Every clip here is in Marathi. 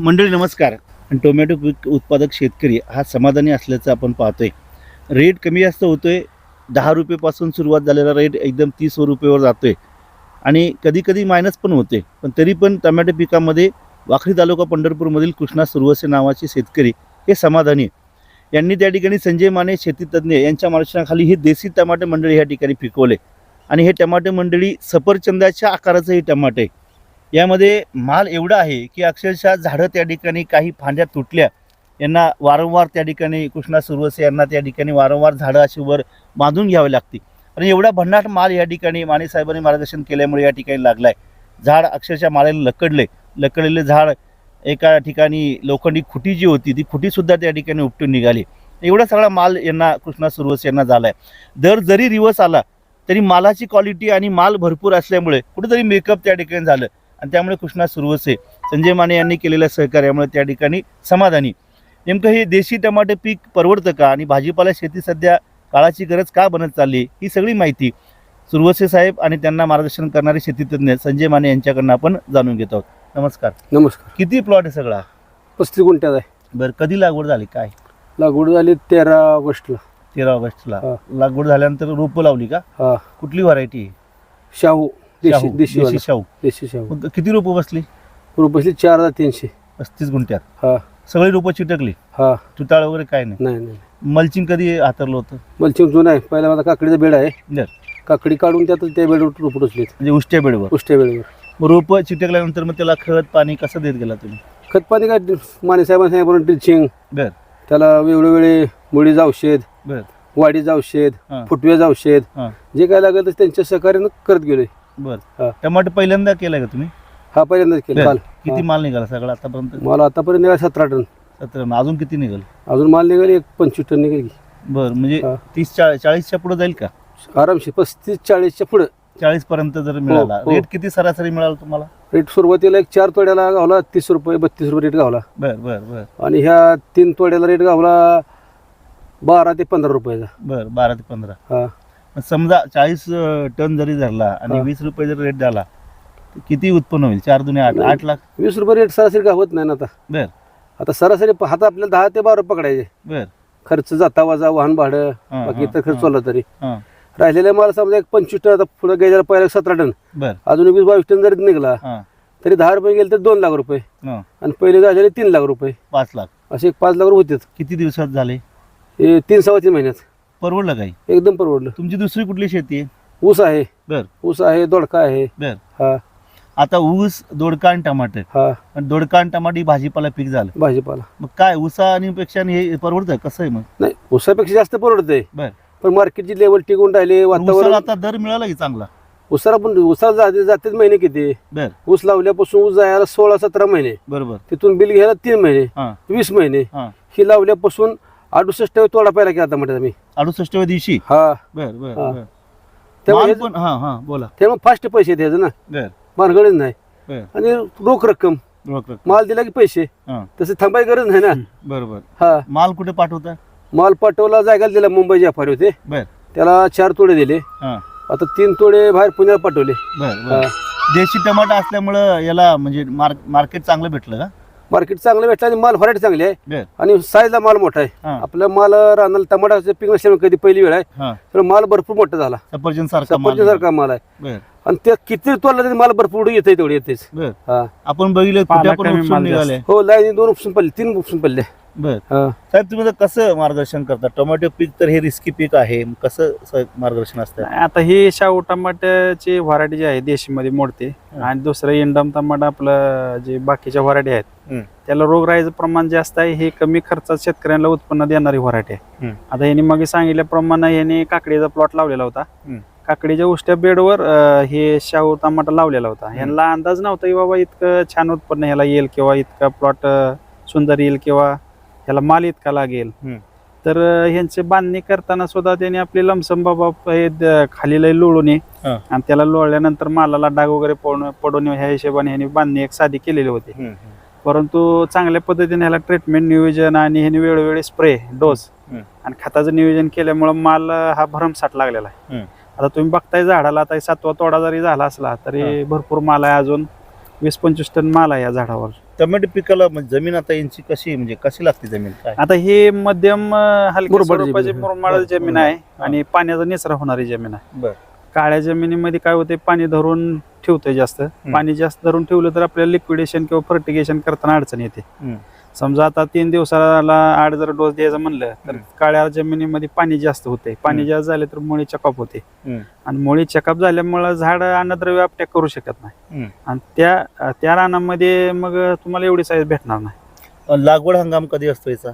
मंडळी नमस्कार. आणि टोमॅटो पीक उत्पादक शेतकरी हा समाधानी असल्याचं आपण पाहतोय. रेट कमी जास्त होतोय. दहा रुपयेपासून सुरुवात झालेला रेट एकदम तीस रुपयेवर जातोय. आणि कधी कधी मायनस पण होते पण तरी पण टोमॅटो पिकामध्ये वाखरी तालुका पंढरपूरमधील कृष्णा सुरवसे नावाचे शेतकरी हे समाधानी आहे. यांनी त्या ठिकाणी संजय माने शेतीतज्ञ यांच्या मार्गदर्शनाखाली हे देशी टमाटे मंडळी या ठिकाणी पिकवले. आणि हे टमाटे मंडळी सफरचंदाच्या आकाराचं हे टमाटे आहे. यामध्ये माल एवढा आहे की अक्षरशः झाडं त्या ठिकाणी काही फांद्या तुटल्या. यांना वारंवार त्या ठिकाणी कृष्णा सुरवसे यांना त्या ठिकाणी वारंवार झाडं अशी वर बांधून घ्यावी लागते. आणि एवढा भन्नाट माल या ठिकाणी मानेसाहेबांनी मार्गदर्शन केल्यामुळे या ठिकाणी लागलाय. झाड अक्षरशः मालाला लकडले. लकडलेले झाड एका ठिकाणी लोखंडी खुटी जी होती ती खुटीसुद्धा त्या ठिकाणी उपटून निघाली. एवढा सगळा माल यांना कृष्णा सुरवसे यांना झाला आहे दर जरी रिवर्स आला तरी मालाची क्वालिटी आणि माल भरपूर असल्यामुळे कुठेतरी मेकअप त्या ठिकाणी झालं. आणि त्यामुळे कृष्णा सुरवसे संजय माने यांनी केलेल्या सहकार्यामुळे त्या ठिकाणी समाधानी. नेमकं हे देशी टमाटे पीक परवडतं का आणि भाजीपाला शेती सध्या काळाची गरज का बनत चालली ही सगळी माहिती सुरवसे साहेब आणि त्यांना मार्गदर्शन करणारे शेतीतज्ञ संजय माने यांच्याकडनं आपण जाणून घेत आहोत. नमस्कार. नमस्कार. किती प्लॉट आहे सगळा? पस्तीस गुंठ्यात आहे. बरं कधी लागवड झाली? काय? लागवड झाली तेरा ऑगस्टला. तेरा ऑगस्टला. लागवड झाल्यानंतर रोपं लावली का? कुठली व्हरायटी शाहू. देशी शाहू देशी देशी शाहू. देशी शाहू. मग किती रोपं बसली? रुपये चार हजार तीनशे. पस्तीस गुंठ्यात. हा. सगळी रोपं चिटकली? हा. तुटाळ वगैरे काय नाही? नाही नाही मल्चिंग कधी हातरलं होतं? मलचिंग जुन आहे. पहिला माझा काकडीचा बेड आहे. काकडी काढून त्यात त्या बेडवर रोपट उचलीत म्हणजे उष्ट्या बेडवर? उष्ट्या बेडवर. मग रोपं चिटकल्यानंतर मग त्याला खत पाणी कसं देत गेला तुम्ही? खत पाणी काय? माने साहेबांनी सांगितलं ड्रिचिंग. बर. त्याला वेगवेगळे मुळीचं औषध बर. वाढीचं औषध हां. फुटव्याचं औषध. हां. जे काय लागेल ते त्यांच्या सहकार्यानं करत गेलोय. बर. हा. टमाटर पहिल्यांदा केलाय का तुम्ही? हा पहिल्यांदाच केलं. किती हा. माल निघाला सगळा आतापर्यंत? मला आतापर्यंत निघाला सतरा टन. सतरा अजून किती निघाल? अजून माल निघाले एक पंचवीस टन निघाली बर म्हणजे हा. तीस चाळीस चाळीसच्या पुढे जाईल का? आरामशी पस्तीस चाळीसच्या पुढे. चाळीस पर्यंत जर मिळाला. हो. रेट किती सरासरी मिळाला तुम्हाला? रेट सुरुवातीला एक चार तोड्याला गावला तीस रुपये बत्तीस रुपये रेट गावला. बर बर बर. आणि ह्या तीन तोड्याला रेट गावला बारा ते पंधरा रुपयाचा. बर बारा ते पंधरा. हा. समजा चाळीस टन जरी धरला आणि. वीस रुपये जर रेट झाला तर किती उत्पन्न होईल? चार दुने आठ आठ लाख? वीस रुपये रेट सरासरी गावत नाही ना आता. बर. आता सरासरी हात आपल्याला दहा ते बारा पकडायचे. बर. खर्च जाता वाजा वाहन भाडं बाकी इतर खर्च. चालला तरी. हां. राहिलेले माल समजा एक पंचवीस टन आता पुढे गेल्याला पहिला सतरा टन. बर. अजून वीस बावीस टन जरी निघाला तरी दहा रुपये गेले तर दोन लाख रुपये. आणि पहिले झालेले तीन लाख रुपये. पाच लाख. असे एक पाच लाख रुपये होते किती दिवसात झाले? हे तीन सव्वा तीन महिन्यात. परवडलं काही? एकदम परवडलं. तुमची दुसरी कुठली शेती आहे? ऊस आहे. बर. ऊस आहे दोडका आहे. बर. हा. आता ऊस दोडका आणि टमाटर. हा. दोडका आणि टमाटर ही भाजीपाला पीक झालं. भाजीपाला. मग काय ऊसा आणि पेक्षा आणि हे परवडतं कसं आहे मग? नाही ऊसापेक्षा जास्त परवडतंय. बर. पण मार्केटची लेवल टिकून राहिले ऊसाला वातावरण आता दर मिळाला की चांगला? उसाला पण उसाला जाते जातेच महिने किती? बर. ऊस लावल्यापासून ऊस जायला सोळा सतरा महिने. बरोबर. तिथून बिल घ्यायला तीन महिने हां. वीस महिने. हां. ही लावल्यापासून अडुसष्ट तोडा पहिला केला म्हणतात आम्ही अडुसष्टव्या दिवशी? हा. बर बर हा. बर. त्यामुळे माल पण हा हा बोला. त्यामुळे फास्ट पैसे द्यायचे ना. बर. मानगडच नाही. बर. आणि रोख रक्कम. रोख रक्कम. माल दिला की पैसे. हा. तसे थांबायची गरज नाही ना. बरोबर हा. माल कुठे पाठवता? माल पाठवला जायला दिला मुंबई व्यापारी होते. बर. त्याला चार तोडे दिले. हा. आता तीन तोडे बाहेर पुण्याला पाठवले. बर बर. देशी टमाटा असल्यामुळं याला म्हणजे मार्क मार्केट चांगलं भेटलं का? मार्केट चांगलं भेटलं आणि माल व्हरायटी चांगली आहे. आणि साईजला माल मोठा आहे. आपला माल रानाला टमाटाचं पीक नसल्यामुळे कधी पहिली वेळ आहे. तर माल भरपूर मोठा झाला. सफरचंद सारखा माल आहे. आणि त्या किती तोडला तरी माल भरपूर येते तेवढे येतेच हा. आपण बघितलं हो लाईन दोन उपसून पडले तीन उपसून पडले. बर. हा. साहेब तुम्ही आता कसं मार्गदर्शन करता? टोमॅटो पीक तर हे रिस्की पीक आहे. कसं स- मार्गदर्शन असतं? आता ही शाहू टमाट्याची व्हरायटी जी आहे देशीमध्ये मोडते. हं. आणि दुसरं इंडम टमाटा आपलं जे बाकीच्या व्हरायटी आहेत हं. त्याला रोगराईचं प्रमाण जास्त आहे. हे कमी खर्चात शेतकऱ्यांना उत्पन्न देणारी व्हरायटी आहे. हं. आता यांनी मग सांगितल्याप्रमाणे यांनी काकडीचा प्लॉट लावलेला होता. हं. काकडीच्या उष्ट्या बेडवर अं, हे शाहू टमाटा लावलेला होता. यांना अंदाज नव्हता की बाबा इतकं छान उत्पन्न ह्याला येईल किंवा इतका प्लॉट सुंदर येईल किंवा ह्याला माल इतका लागेल. तर ह्यांची बांधणी करताना सुद्धा त्यांनी आपली लमसम बाबा हे खाली लय लोळून. आणि त्याला लोळल्यानंतर मालाला डाग वगैरे पडून ह्या हिशोबाने ह्यांनी बांधणी एक साधी केलेली होती परंतु चांगल्या पद्धतीने ह्याला ट्रीटमेंट नियोजन आणि ह्याने वेळोवेळी स्प्रे डोस. आणि खताचं नियोजन केल्यामुळे माल हा भरमसाठ लागलेला आहे. आता तुम्ही बघताय झाडाला आता सातवा तोडा जरी झाला असला तरी भरपूर माल आहे अजून वीस पंचवीस टन माल आहे या झाडावर टोमॅटो पिकाला म्हणजे जमीन आता यांची कशी म्हणजे कशी लागते जमीन काय आता ही मध्यम अं, हलक्या स्वरूपाची जमीन आहे. मुरमाड बरं, जमीन बरं. आहे. आणि पाण्याचा निचरा होणारी जमीन आहे बर काळ्या जमिनीमध्ये काय होते पाणी धरून ठेवतंय जास्त पाणी जास्त धरून ठेवलं तर आपल्याला लिक्विडेशन किंवा फर्टिगेशन करताना अडचण येते हम्म. समजा आता तीन दिवसाला आठ जर डोस द्यायचा म्हणलं तर. काळ्या जमिनीमध्ये पाणी जास्त होते पाणी. जास्त झाले तर मुळी चकअप होते. आणि मुळी चकअप झाल्यामुळं झाड अन्नद्रव्य अपटॅक करू शकत नाही. आणि त्या त्या रानामध्ये मग तुम्हाला एवढी साईज भेटणार नाही लागवड हंगाम कधी असतो याचा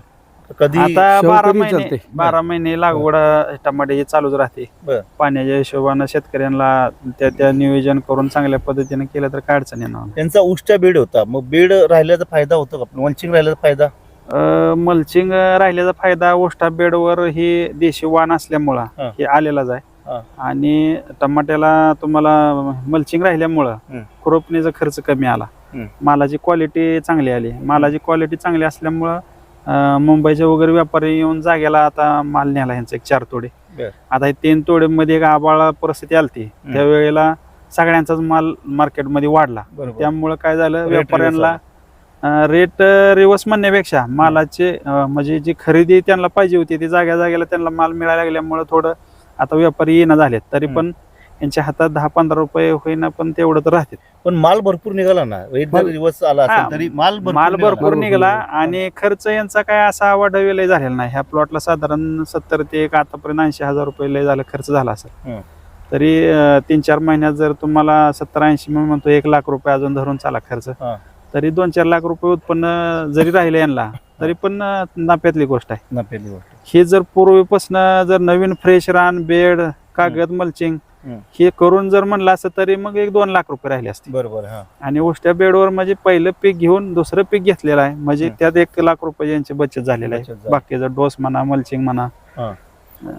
कधी आता बारा महिने चालते? बारा महिने लागवड टमाटे चालूच राहते बर. पाण्याच्या हिशोबानं शेतकऱ्यांना त्या त्या नियोजन करून चांगल्या पद्धतीने केलं तर काय अडचण येणार नाही. त्यांचा उष्ट्या बेड होता मग बेड राहिल्याचा फायदा होतो का वंचिंग राहिल्याचा फायदा मल्चिंग राहिल्याचा फायदा ओष्टा बेडवर ही देशी वाण असल्यामुळं हा. हे आलेलाच हा. आहे आणि टमाट्याला तुम्हाला मल्चिंग राहिल्यामुळं. खुरपणीचा खर्च कमी आला. मालाची क्वालिटी चांगली आली मालाची क्वालिटी चांगली असल्यामुळं मुंबईचे वगैरे व्यापारी येऊन जागेला आता माल न्याला ह्यांचा एक चार तोडे. बर. आता हे तीन तोडेमध्ये एक आबाळ परिस्थिती आलती. त्यावेळेला सगळ्यांचाच माल मार्केटमध्ये वाढला. बरोबर. त्यामुळं काय झालं Rate व्यापाऱ्यांना रेट रिवर्स म्हणण्यापेक्षा मालाचे अं, म्हणजे जी खरेदी त्यांना पाहिजे होती ती जाग्या जागेला त्यांना माल मिळायला लागल्यामुळं थोडं आता व्यापारी येणं झालेत. तरी पण यांच्या हातात दहा पंधरा रुपये होईना पण तेवढं तर राहते पण माल भरपूर निघाला ना जर माल- दिवस आला हा, असेल तरी माल भरपूर माल निघाला. भरपूर. निघाला आणि खर्च यांचा काय असा वाढवेला झालेला नाही ह्या प्लॉटला साधारण सत्तर ते एक आतापर्यंत ऐंशी हजार रुपये लय झाला खर्च झाला असेल हं. तरी अं, तीन चार महिन्यात जर तुम्हाला सत्तर ऐंशी मी म्हणतो एक लाख रुपये अजून धरून चाला खर्च हा. तरी दोन चार लाख रुपये उत्पन्न जरी राहिले यांना तरी पण अं, नफ्यातली गोष्ट आहे ना पहिली गोष्ट हे जर पूर्वीपासून जर नवीन फ्रेश रान बेड कागद मल्चिंग हं. करून जर म्हणलं असतं तरी मग एक दोन लाख रुपये राहिले असते. बरोबर हा. आणि उष्ट्या बेडवर म्हणजे पहिलं पीक घेऊन दुसरं पीक घेतलेलं आहे. म्हणजे. त्यात एक लाख रुपये यांची बचत झालेली आहे. बाकीचं डोस म्हणा मल्चिंग म्हणा.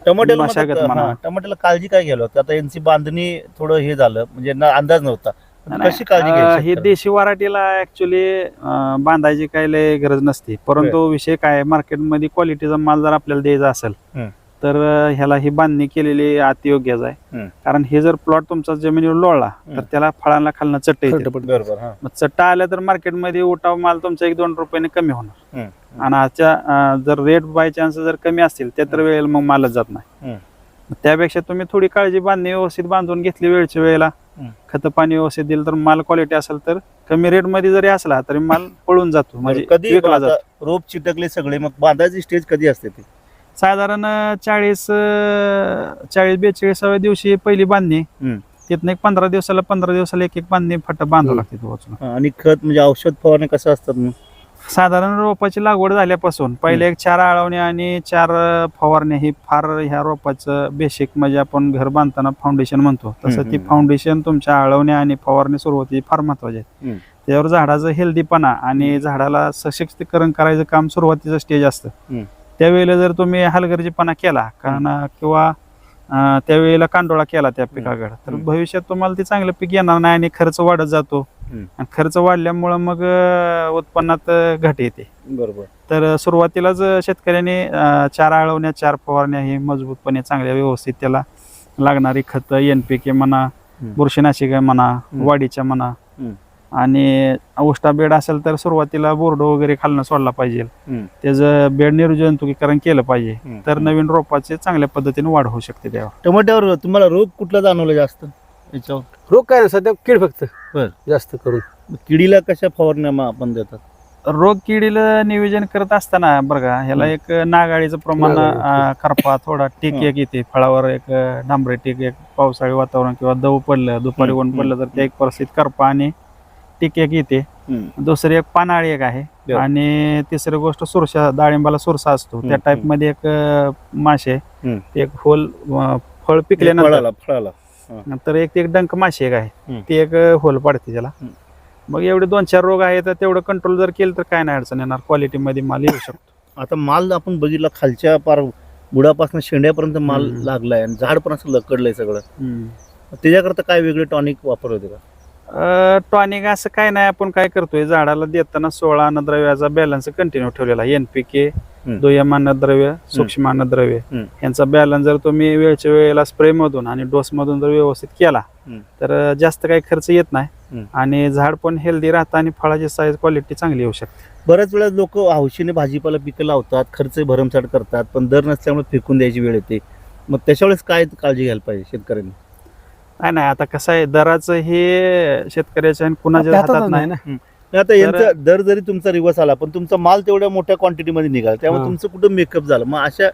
टमाट्याला म्हणा. टमाट्याला काळजी काय घ्यायला होती? आता यांची बांधणी थोडं हे झालं म्हणजे अंदाज नव्हता. कशी काळजी ही देशी वराठीला ऍक्च्युली बांधायची काही गरज नसते. परंतु विषय काय मार्केटमध्ये क्वालिटीचा माल जर आपल्याला द्यायचा असेल. तर ह्याला ही बांधणी केलेली अतियोग्यच आहे. कारण हे जर प्लॉट तुमचा जमिनीवर लोळला तर. त्याला फळांना खालनं चट्ट येते मग चट्टा आल्या तर मार्केटमध्ये उठाव माल तुमचा एक दोन रुपयाने कमी होणार. आणि आजच्या जर रेट बाय चान्स जर कमी असतील त्या तर वेळेला मग मालच जात नाही हं. त्यापेक्षा तुम्ही थोडी काळजी बांधणी व्यवस्थित बांधून घेतली वेळच्या वेळेला. खत पाणी व्यवस्थित दिलं तर माल क्वालिटी असेल तर कमी रेटमध्ये जरी असला तरी माल पळून जातो म्हणजे कधी रोप चिटकले सगळे मग बांधायची स्टेज कधी असते ती साधारण चाळीस चाळीस बेचाळीसाव्या दिवशी पहिली बांधणी. तिथनं एक पंधरा दिवसाला पंधरा दिवसाला एक एक बांधणी फट बांधावं. लागते हा, आणि खत म्हणजे औषध फवारणी कसं असतात मग साधारण रोपाची लागवड झाल्यापासून पहिले एक चार आळवण्या आणि चार अं, फवारण्या ही फार ह्या रोपाचं बेसिक म्हणजे आपण घर बांधताना फाउंडेशन म्हणतो तसं ती. फाउंडेशन तुमच्या आळवण्या आणि फवारणी सुरुवाती फार महत्त्वाचे आहेत हम्म. त्यावर झाडाचं हेल्दीपणा आणि झाडाला सशक्तीकरण करायचं काम सुरुवातीचं स्टेज असतं. त्यावेळेला जर तुम्ही हलगर्जीपणा केला कारण किंवा त्यावेळेला कांडोळा केला त्या पिकाकडे तर. भविष्यात तुम्हाला ते चांगलं पीक येणार नाही आणि खर्च वाढत जातो. आणि खर्च वाढल्यामुळं मग उत्पन्नात घट येते बरोबर तर सुरुवातीलाच शेतकऱ्याने चार आळवण्या चार फवारण्या हे मजबूतपणे चांगल्या व्यवस्थित त्याला लागणारी खतं एन पी के म्हणा. बुरशीनाशिक म्हणा. वाढीच्या म्हणा. आणि उष्टा बेड असेल तर सुरुवातीला बोर्ड वगैरे खालनं सोडला पाहिजे. त्याचं बेड निर्जंतुकीकरण केलं पाहिजे. तर नवीन रोपाचे चांगल्या पद्धतीने वाढ होऊ शकते त्यावर. टमाट्यावर तुम्हाला रोग कुठला जाणवला जास्त? याच्यावर. रोग काय नाही सध्या कीड फक्त. बर. जास्त करून. किडीला कशा फवारण्या आपण देतात? रोग किडीला नियोजन करत असताना बरं का ह्याला. एक नागाळीचं प्रमाण करपा थोडा टीक. एक येते. फळावर एक डांबरे टीक एक पावसाळी वातावरण किंवा दव पडलं दुपारी ऊन पडलं तर ते एक परिस्थिती करपा आणि टीक एक येते. दुसरी एक पानाळी एक आहे. आणि तिसरी गोष्ट सुरसा डाळिंबाला सुरसा असतो. त्या टाईपमध्ये एक मासे. एक होल फळ पिकल्यानंतर नंतर एक ते एक डंक माशी एक आहे. ती एक होल पडते त्याला. मग एवढे दोन चार रोग आहेत तर तेवढं कंट्रोल जर केलं तर काय नाही अडचण येणार. क्वालिटी मध्ये माल येऊ शकतो. आता माल आपण बघितला खालच्या पार बुडापासून शेंड्यापर्यंत माल. लागलाय आणि झाड पण असं लकडलंय सगळं. त्याच्याकरता काय वेगळे टॉनिक वापर होते का? टॉनिक असं काय नाही आपण काय करतोय झाडाला देताना सोळा अन्नद्रव्याचा बॅलन्स कंटिन्यू ठेवलेला एन पी के हम्म. दुय्यम अन्नद्रव्य सूक्ष्म अन्नद्रव्य. यांचा बॅलन्स जर तुम्ही वेळच्या वेळेला स्प्रे मधून आणि डोस मधून जर व्यवस्थित केला. तर जास्त काही खर्च येत नाही. आणि झाड पण हेल्दी राहतं आणि फळाची साईज क्वालिटी चांगली येऊ शकते बऱ्याच वेळा लोक हौशीने भाजीपाला पिकं लावतात खर्च भरमसाठ करतात पण दर नसल्यामुळे फेकून द्यायची वेळ येते मग त्याच्या वेळेस काय काळजी घ्यायला पाहिजे शेतकऱ्यांनी नाही नाही आता कसं आहे दराचं हे शेतकऱ्याच्या आणि कुणाच्या हातात नाही नाही आता यांचा दर जरी तुमचा रिवर्स आला पण तुमचा माल तेवढ्या मोठ्या क्वांटिटीमध्ये निघाला त्यामुळे हा. तुमचं कुठं मेकअप झालं मग अशा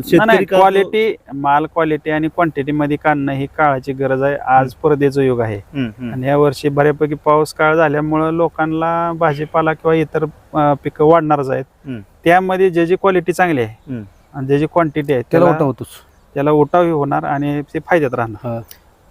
शेतकरी का- क्वालिटी माल क्वालिटी आणि क्वांटिटी मध्ये काढणं ही काळाची गरज आहे आज स्पर्धेचं युग आहे हम्म, हम्म. आणि या वर्षी बऱ्यापैकी पाऊस काळ झाल्यामुळं लोकांना भाजीपाला किंवा इतर अं, पिकं वाढणारच आहेत हम्म. त्यामध्ये जे जी क्वालिटी चांगली आहे हम्म. आणि ज्याची क्वांटिटी आहे त्याला त्याला त्याला उठावी होणार आणि ते फायद्यात राहणार हा.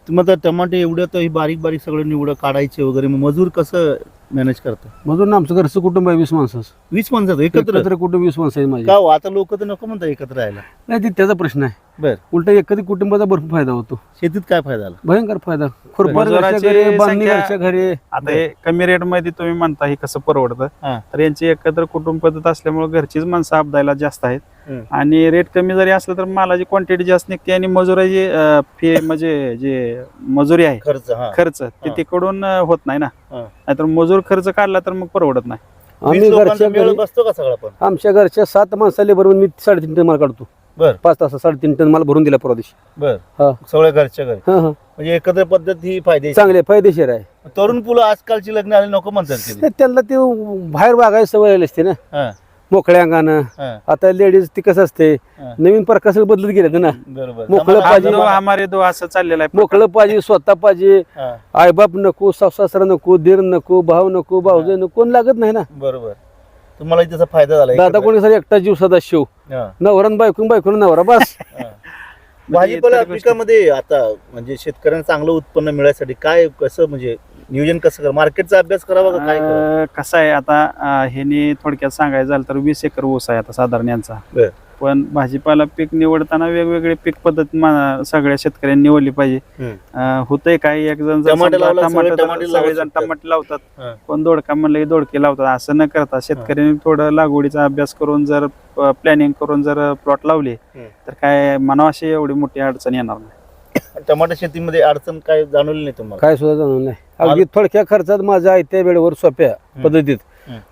मग आता टमाटे एवढं तर ही बारीक बारीक सगळं निवडं काढायचे वगैरे मग मजूर कसं मॅनेज करतं? मधून ना आमचं घरचं कुटुंब आहे वीस माणसाचं. वीस माणसात एकत्र? एकत्र कुटुंब वीस माणसं माझी. का हो? आता लोक तर नको म्हणतात एकत्र राहायला. नाही ते त्याचा प्रश्न आहे. बर. उलट एकत्रित कुटुंबाचा भरपूर फायदा होतो. शेतीत काय फायदा झाला भयंकर फायदा. खुरपार घरच्या मजुराची घरी बांधणी संख्या- घरच्या घरी. आता हे कमी रेटमध्ये तुम्ही म्हणता हे कसं परवडतं? हा. तर यांची एकत्र कुटुंब पद्धत असल्यामुळे घरचीच माणसं आपदायला जास्त आहेत. आणि रेट कमी जरी असलं तर मालाची क्वांटिटी जास्त निघते आणि मजुराची फी म्हणजे जे मजुरी आहे खर्च हा. खर्च ते. तिकडून होत नाही ना. नाहीतर मजूर खर्च काढला तर मग परवडत नाही. आम्ही घरच्या घरी बसतो का सगळा पण? आमच्या घरच्या सात माणसाले बरोबर मी साडेतीन टन माल काढतो. बर. पाच तास साडेतीन टन माल भरून दिला परवा दिवशी. बर. हा. सगळ्या घरच्या घरी. हा हा. म्हणजे एकत्र पद्धत ही फायदेशीर. चांगले फायदेशीर आहे. तरुण पुलं आजकालची लग्न आले नको म्हणतात त्यांना ते बाहेर वागायची सवय आली असते ना. हा, मोकळ्या अंगानं हा, आता लेडीज ती कसं असते हा. नवीन प्रकाश बदलत गेले ना. बरोबर. मोकळं पाहिजे. हमारे दो असं चाललेलं आहे. मोकळं पाहिजे स्वतः पाहिजे. हा, आईबाप नको सासरा नको दीर नको भाऊ नको भाऊजे नको कोण लागत नाही ना. बरोबर. तुम्हाला त्याचा फायदा झाला दादा. कोणी सर एकटा जीव सदा शिव. हा, नवरण बायकून बायकून नवरा बस. हा. भाजीपाला इतर गोष्टी- पिकामध्ये आता म्हणजे शेतकऱ्यांना चांगलं उत्पन्न मिळायसाठी काय कसं म्हणजे नियोजन कसं करा मार्केटचा अभ्यास करावा का काय करावं? अं, कसं आहे आता अं, ह्यानी थोडक्यात सांगायचं झालं तर वीस एकर ऊस आहे आता साधारण यांचा बर. पण भाजीपाला पीक निवडताना वेगवेगळे पीक पद्धत मा- सगळ्या शेतकऱ्यांनी निवडली पाहिजे हम्म. अं, होतंय काय एक जण जर टमाटे समजा लावला, सगळे टमाटे टमाटे लावू सगळेजण शकतात. टमाटे लावतात. कोण दोडका म्हणलं की दोडके लावतात असं न करता शेतकऱ्यांनी थोडं लागवडीचा अभ्यास करून जर प्लॅनिंग करून जर प्लॉट लावले हम्म. तर काय म्हणावं अशी एवढी मोठी अडचण येणार नाही टमाटर शेतीमध्ये अडचण काय जाणवली नाही तुम्हाला? काय सुद्धा जाणवलं नाही. अगदी थोडक्या खर्चात माझ्या आयत्या वेळेवर सोप्या पद्धतीत.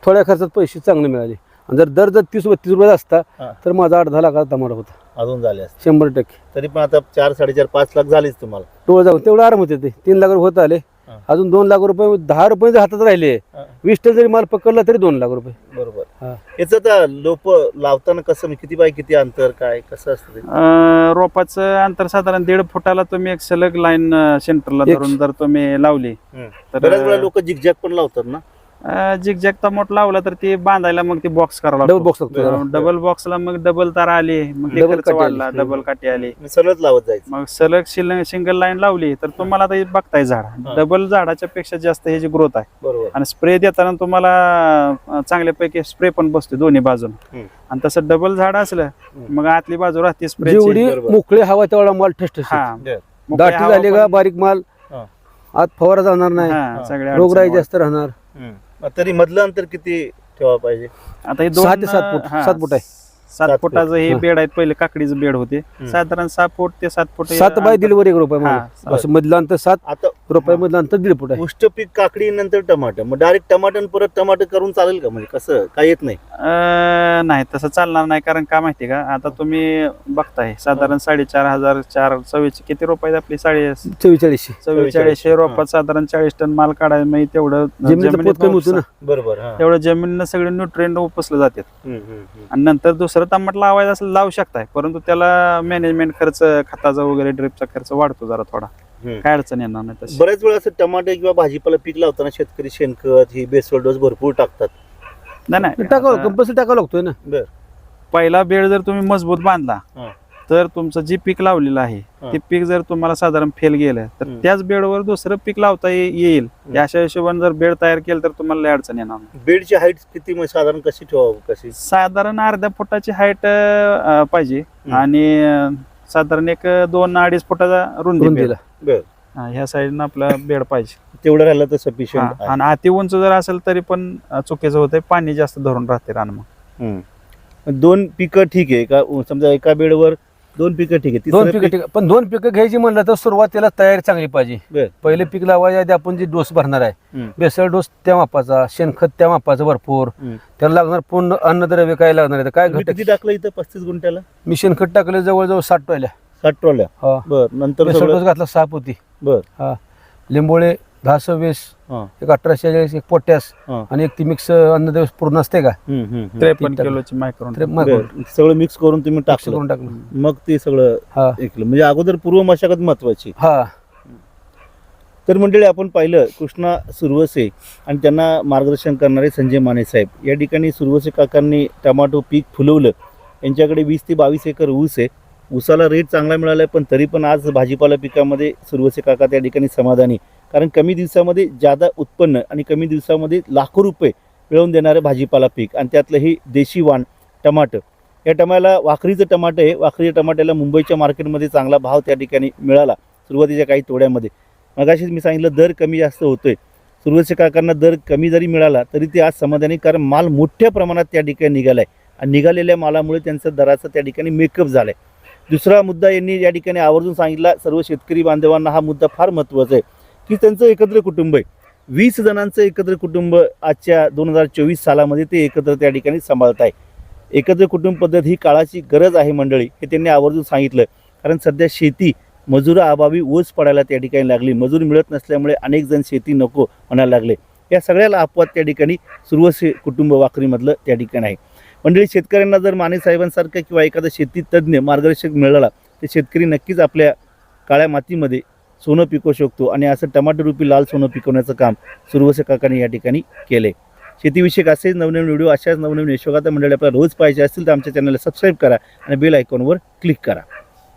थोड्या खर्चात पैसे चांगले मिळाले. आणि जर दर जर तीस बत्तीस रुपये असता हा. तर माझा आठ दहा लाखाचा टमाटा होता. अजून झाले असते. शंभर टक्के. तरी पण आता चार साडेचार पाच लाख झालीच तुम्हाला. टोळ जाऊन तेवढं आराम होते ते तीन लाख रुपये होत आले. हा. अजून दोन लाख रुपये दहा रुपये जर हातात राहिले हा. वीस टन जरी माल पकडला तरी दोन लाख रुपये. बरोबर. याचं आता लोप लावताना कसं म्हणजे किती बाय किती अंतर काय कसं असतं ते? अं, रोपाचं अंतर साधारण दीड फुटाला तुम्ही एक सलग लाईन सेंटरला एक- धरून जर तुम्ही लावली. तर बऱ्याच वेळा लोक जिगजॅग पण लावतात ना जिगजॅग टमाट लावला तर ते बांधायला मग ते बॉक्स करावा डबल बॉक्स लागतो. डबल बॉक्सला मग डबल तार आली मग ते Double खर्च काठी वाढला आली. डबल काठी आली सरळच लावत जायचं मग सलग शिल सिंगल लाईन लावली तर तुम्हाला आता हे बघताय झाड हा. डबल झाडाच्या पेक्षा जास्त ह्याची ग्रोथ आहे बरोबर आणि स्प्रे देताना तुम्हाला अं, चांगल्यापैकी स्प्रे पण बसतो दोन्ही बाजून हम्म. आणि तसं डबल झाड असलं हम्म. मग आतली बाजू राहते स्प्रे जेवढी बरोबर. मोकळी हवा तेवढा माल हा. मोकळी दाटी झाली का बारीक माल हा. आत फवारा जाणार नाही. सगळ्या रोगराई जास्त राहणार हम्म. तरी मधलं अंतर किती ठेवा पाहिजे आता हे सहा दोन ते सात फूट, हा, सात फूट आहे. सात सात फुटाचं हे. बेड आहेत पहिले काकडीचं बेड होते. साधारण सहा फूट ते सात फूट सात बाय दिलवर एक रुपये हा. असं मधलं अंतर सात रुपये मधलं अंतर दीड फूट आहे. उष्ट पीक काकडी नंतर टमाटर. मग डायरेक्ट टमाटर परत टमाटर करून चालेल का? म्हणजे कसं? काय येत नाही? नाही तसं चालणार नाही कारण का माहिती का? आता तुम्ही बघताय साधारण साडेचार हजार चार चव्वेचाळीस किती रुपये आपली साडे चव्वेचाळीसशे चव्वेचाळीसशे रोपात साधारण चाळीस टन माल काढायला म्हणजे तेवढं जमिनीत बरोबर हा. तेवढं जमिनीनं सगळे न्यूट्रिएंट उपसले जातात. आणि नंतर दुसरं टमाट लावायचं असेल लावू शकताय. परंतु त्याला मॅनेजमेंट खर्च खताचा वगैरे ड्रिपचा खर्च वाढतो जरा थोडा. काय अडचण येणार नाही तशी. बऱ्याच वेळा असं टमाटे किंवा भाजीपाला पीक लावताना शेतकरी शेणखत ही बेसळ डोस भरपूर टाकतात. नाही नाही. टाकावं आता कंपल्सरी टाकावं लागतोय ना. बर. पहिला बेड जर तुम्ही मजबूत बांधला हा. तर तुमचं जे पीक लावलेलं आहे हा. ते पीक जर तुम्हाला साधारण फेल गेलं तर. त्याच बेडवर दुसरं पीक लावता ये- येईल. अशा हिशोबाने जर बेड तयार केलं तर तुम्हाला लय अडचण येणार. बेडची हाईट किती म्हणजे साधारण कशी ठेवावं कशी? साधारण अर्ध्या फुटाची हाईट पाहिजे. आणि साधारण एक दोन अडीच फुटाचा रुंदी हा, ह्या साईडनं आपला बेड पाहिजे. तेवढं राहिलं तर सफिशियंट आणि अति उंच जर असेल तरी पण चुकीचं होतंय. पाणी जास्त धरून राहते रान मग दोन पिकं ठीक आहे का? समजा एका बेडवर दोन पिकं ठीक आहे दोन तिसरं पिकं ठीक. पण दोन पिकं घ्यायची म्हणलं तर सुरुवातीला तयारी चांगली पाहिजे. बर. पहिले पीक लावायच्या आधी आपण जे डोस भरणार आहे हम्म. बेसळ डोस त्या मापाचा शेणखत त्या मापाचा भरपूर. हम्म. त्याला लागणार पूर्ण अन्नद्रव्य काय लागणार आहे काय तुम्ही घटक? किती टाकलं इथं पस्तीस गुंठ्याला? मी शेणखत टाकले जवळजवळ साठ टोयल्या साठ ट्रॉल्या हा. बर नंतर बेसळ सगळं डोस घातला सहा पोती बर. हा. लिंबोळे दहा सव्वीस एक अठराशे चाळीस एक पोटॅस हा. आणि एक ती मिक्स अन्नद्रव्य पूर्ण असते का. त्रेपन्न. किलोची मायक्रोन बर. सगळं मिक्स करून तुम्ही मिक्स टाकलं. करून टाकलं. मग ते सगळं हा. म्हणजे अगोदर पूर्व मशागत महत्वाची. हा. तर मंडळी आपण पाहिलं कृष्णा सुरवसे आणि त्यांना मार्गदर्शन करणारे संजय माने साहेब. या ठिकाणी सुरवसे काकांनी टमाटो पीक फुलवलं. यांच्याकडे वीस ते बावीस एकर ऊस आहे. ऊसाला रेट चांगला मिळाला आहे पण तरी पण आज भाजीपाला पिकामध्ये सुरवसे काका त्या ठिकाणी समाधानी. कारण कमी दिवसामध्ये जादा उत्पन्न आणि कमी दिवसामध्ये लाखो रुपये मिळवून देणारं भाजीपाला पीक आणि त्यातलं हे देशी वाण टमाटर या टमाला वाखरीचं टमाटं आहे. वाखरीच्या टमाट्याला मुंबईच्या मार्केटमध्ये चांगला भाव त्या ठिकाणी मिळाला सुरुवातीच्या काही तोड्यामध्ये. मगाशीच मी सांगितलं दर कमी जास्त होतोय. सुरुवातीच्या काकांना दर कमी जरी मिळाला तरी ते आज समाधानी कारण माल मोठ्या प्रमाणात त्या ठिकाणी निघाला आहे आणि निघालेल्या मालामुळे त्यांचं दराचं त्या ठिकाणी मेकअप झालाय. दुसरा मुद्दा यांनी या ठिकाणी आवर्जून सांगितला सर्व शेतकरी बांधवांना हा मुद्दा फार महत्त्वाचा आहे. की त्यांचं एकत्र कुटुंब आहे. वीस जणांचं एकत्र कुटुंब आजच्या दोन हजार चोवीस सालामध्ये ते एकत्र त्या ठिकाणी सांभाळत आहे एकत्र कुटुंब पद्धत ही काळाची गरज आहे मंडळी हे त्यांनी आवर्जून सांगितलं. कारण सध्या शेती मजुराअभावी ओस पडायला त्या ठिकाणी लागली. मजूर मिळत नसल्यामुळे अनेक जण शेती नको म्हणायला लागले. या सगळ्याला अपवाद त्या ठिकाणी सुरू कुटुंब वाकरीमधलं त्या ठिकाणी आहे. मंडळी शेतकऱ्यांना जर माने साहेबांसारखं किंवा एखादा शेती तज्ज्ञ मार्गदर्शक मिळाला तर शेतकरी नक्कीच आपल्या काळ्या मातीमध्ये सोनं पिकवू शकतो आणि असं टमाटर रुपी लाल सोनं पिकवण्याचं काम सुरवसे काकांनी या ठिकाणी केले. शेतीविषयक असेच नवनवीन व्हिडिओ अशाच नवनवीन यशोगाथा मंडळी आपल्याला रोज पाहिजे असतील तर आमच्या चॅनलला सबस्क्राईब करा आणि बेल आयकॉनवर क्लिक करा.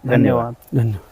धन्यवाद. धन्यवाद.